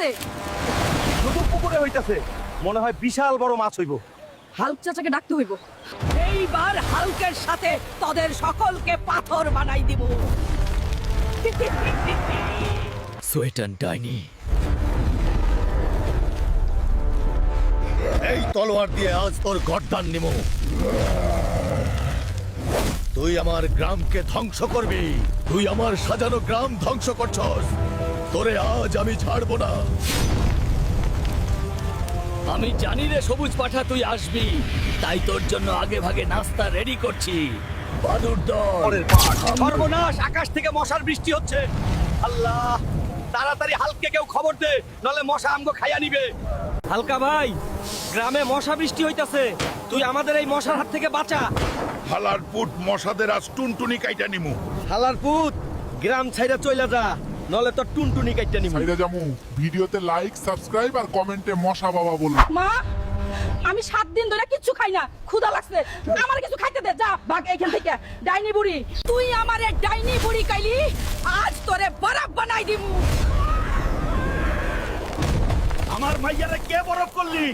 হইতাছে? পুকুরে হইতাছে। মনে হয় বিশাল বড় মাছ হইব। হাল্ক চাচাকে ডাকতে হইব। এইবার হালকের সাথে তোদের সকলকে পাথর বানাই দিব। সোয়েটার ডাইনি। এই তলোয়ার দিয়ে আজ তোর গর্দান নিব তুই আমার গ্রামকে ধ্বংস করবি। তুই আমার সাজানো গ্রাম ধ্বংস করছস। তোরে আজ আমি ছাড়বো না। আমি জানি রে সবুজ পাঠা তুই আসবি। তাই তোর জন্য আগে ভাগে নাস্তা রেডি করছি। বাদুর দল সর্বনাশ আকাশ থেকে মশার বৃষ্টি হচ্ছে। আল্লাহ তাড়াতাড়ি হালকে কেউ খবর দে নলে মশা আমগো খাইয়া নিবে। হালকা ভাই গ্রামে মশা বৃষ্টি হইতাছে। তুই আমাদের এই মশার হাত থেকে বাঁচা। হালার পুট মশাদের আজ টুনটুনি কাইটা নিমু। হালার পুত গ্রাম ছাইরা চইলা যা। নলে তো টুনটুনি কাইটা নিবি সাইদা জামু ভিডিওতে লাইক সাবস্ক্রাইব আর কমেন্টে মশা বাবা বলুন। মা আমি সাত দিন ধরে কিচ্ছু খাই না ক্ষুধা লাগছে। আমার কিছু খাইতে দে যা ভাগ এইখান থেকে। ডাইনি বুড়ি তুই আমারে ডাইনি বুড়ি কাইলি আজ তোরে বরফ বানাই দিমু। আমার মাইয়ারে কে বরফ করলি?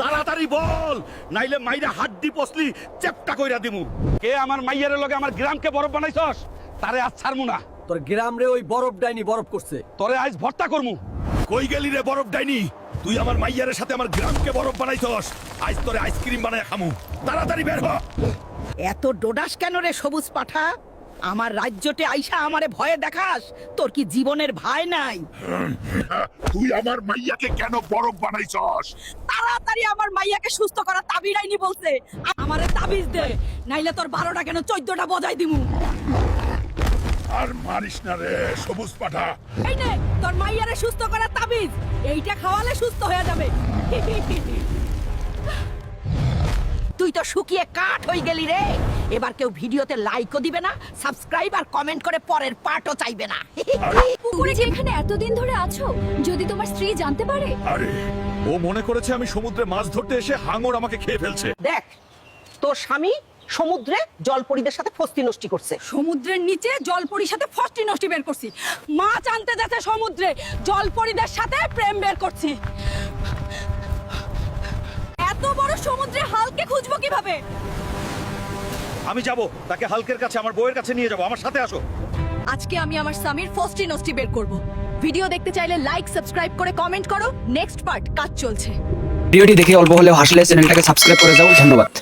তাড়াতাড়ি বল নাইলে মাইরা হাড্ডি পসলি চেপটা কইরা দিমু। কে আমার মাইয়ারে লগে আমার গ্রামকে বরফ বানাইছস? তারে আজ ছাড়মু না। তোর গ্রাম রে ওই বরফ ডাইনি বরফ করছে। তোরে আজ ভর্তা করমু। কই গেলি রে বরফ ডাইনি? তুই আমার মাইয়ারের সাথে আমার গ্রামকে বরফ বানাইছস। আজ তোরে আইসক্রিম বানায় খামু। তাড়াতাড়ি বের হ। এত ডোডাস কেন রে সবুজ পাঠা? আমার রাজ্যতে আইসা আমারে ভয়ে দেখাস? তোর কি জীবনের ভয় নাই? তুই আমার মাইয়াকে কেন বরফ বানাইছস? তাড়াতাড়ি আমার মাইয়াকে সুস্থ করা তাবিজ আইনি বলছে। আমারে তাবিজ দে নাইলে তোর বারোটা কেন চোদ্দটা বজাই দিমু? আর মারিস না রে সবুজ পাঠা। এই নে তোর মাইয়ারে সুস্থ করা তাবিজ। এইটা খাওয়ালে সুস্থ হয়ে যাবে। তুই তো শুকিয়ে কাঠ হয়ে গেলি রে। এবার কেউ ভিডিওতে লাইকও দিবে না সাবস্ক্রাইব আর কমেন্ট করে পরের পার্টও চাইবে না। পুকুরে যে এখানে এতদিন ধরে আছো যদি তোমার স্ত্রী জানতে পারে। আরে ও মনে করেছে আমি সমুদ্রে মাছ ধরতে এসে হাঙর আমাকে খেয়ে ফেলছে। দেখ তোর স্বামী সমুদ্রে জলপরীদের সাথে ফস্তি নষ্টি করছে। সমুদ্রের নিচে জলপরির সাথে ফষ্টি নষ্টি বের করছি। মাছ আনতে যাচ্ছে সমুদ্রে জলপরীদের সাথে প্রেম বের করছি। এত বড় সমুদ্রে হালকে খুঁজবো কীভাবে? আমি যাব তাকে হালকের কাছে আমার বউয়ের কাছে নিয়ে যাব আমার সাথে আসো। আজকে আমি আমার স্বামীর ফষ্টি নষ্টি বের করব। ভিডিও দেখতে চাইলে লাইক সাবস্ক্রাইব করে কমেন্ট করো। নেক্সট পার্ট কাজ চলছে। ভিডিওটি দেখে অল্প হলেও হাসলে চ্যানেলটাকে সাবস্ক্রাইব করে যাও। ধন্যবাদ।